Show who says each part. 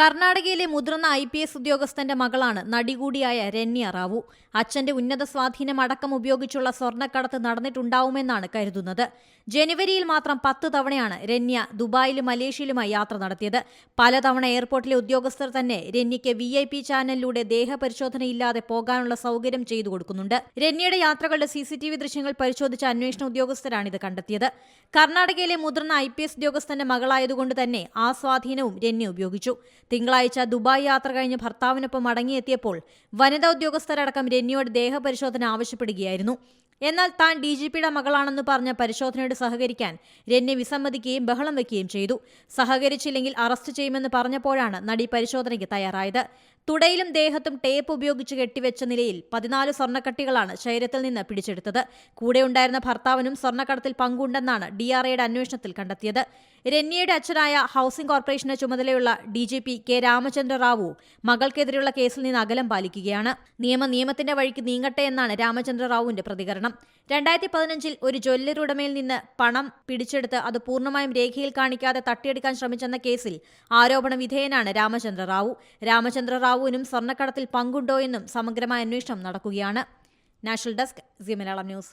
Speaker 1: കർണാടകയിലെ മുതിർന്ന I P S ഉദ്യോഗസ്ഥന്റെ മകളാണ് നടികൂടിയായ രന്യ റാവു. അച്ഛന്റെ ഉന്നത സ്വാധീനം അടക്കം ഉപയോഗിച്ചുള്ള സ്വർണക്കടത്ത് നടന്നിട്ടുണ്ടാവുമെന്നാണ് കരുതുന്നത്. ജനുവരിയിൽ മാത്രം പത്ത് തവണയാണ് രന്യ ദുബായിലും മലേഷ്യയിലുമായി യാത്ര നടത്തിയത്. പലതവണ എയർപോർട്ടിലെ ഉദ്യോഗസ്ഥർ തന്നെ രന്യയ്ക്ക് വി ഐ പി ചാനലിലൂടെ ദേഹപരിശോധനയില്ലാതെ പോകാനുള്ള സൗകര്യം ചെയ്തു കൊടുക്കുന്നുണ്ട്. രന്യയുടെ യാത്രകളുടെ സി സി ടി വി ദൃശ്യങ്ങൾ പരിശോധിച്ച അന്വേഷണ ഉദ്യോഗസ്ഥരാണ് ഇത് കണ്ടെത്തിയത്. കർണാടകയിലെ മുതിർന്ന ഐ പി എസ് ഉദ്യോഗസ്ഥന്റെ മകളായതുകൊണ്ട് തന്നെ ആ സ്വാധീനവും രന്യ ഉപയോഗിച്ചു. തിങ്കളാഴ്ച ദുബായ് യാത്ര കഴിഞ്ഞ് ഭർത്താവിനൊപ്പം മടങ്ങിയെത്തിയപ്പോൾ വനിതാ ഉദ്യോഗസ്ഥരടക്കം രന്യയോട് ദേഹപരിശോധന ആവശ്യപ്പെടുകയായിരുന്നു. എന്നാൽ താൻ ഡി ജി പിയുടെ മകളാണെന്ന് പറഞ്ഞ പരിശോധനയോട് സഹകരിക്കാൻ രന്യ വിസമ്മതിക്കുകയും ബഹളം വയ്ക്കുകയും ചെയ്തു. സഹകരിച്ചില്ലെങ്കിൽ അറസ്റ്റ് ചെയ്യുമെന്ന് പറഞ്ഞപ്പോഴാണ് നടി പരിശോധനയ്ക്ക് തയ്യാറായത്. തുടയിലും ദേഹത്തും ടേപ്പ് ഉപയോഗിച്ച് കെട്ടിവെച്ച നിലയിൽ പതിനാല് സ്വർണക്കട്ടികളാണ് ശരീരത്തിൽ നിന്ന് പിടിച്ചെടുത്തത്. കൂടെയുണ്ടായിരുന്ന ഭർത്താവിനും സ്വർണക്കടത്തിൽ പങ്കുണ്ടെന്നാണ് ഡി ആർ അന്വേഷണത്തിൽ കണ്ടെത്തിയത്. രന്യയുടെ അച്ഛനായ ഹൌസിംഗ് കോർപ്പറേഷന് ചുമതലയുള്ള D G P K Ramachandra Rao മകൾക്കെതിരെയുള്ള കേസിൽ നിന്ന് അകലം പാലിക്കുകയാണ്. നിയമ നിയമത്തിന്റെ വഴിക്ക് നീങ്ങട്ടെ എന്നാണ് രാമചന്ദ്ര റാവുവിന്റെ പ്രതികരണം. രണ്ടായിരത്തി പതിനഞ്ചിൽ ഒരു ജ്വല്ലറുടമയിൽ നിന്ന് പണം പിടിച്ചെടുത്ത് അത് പൂർണമായും രേഖയിൽ കാണിക്കാതെ തട്ടിയെടുക്കാൻ ശ്രമിച്ചെന്ന കേസിൽ ആരോപണ വിധേയനാണ് രാമചന്ദ്ര റാവു. രാമചന്ദ്ര റാവുവിനും സ്വർണക്കടത്തിൽ പങ്കുണ്ടോ എന്നും സമഗ്രമായ അന്വേഷണം നടക്കുകയാണ്. National desk Zee Malayalam news.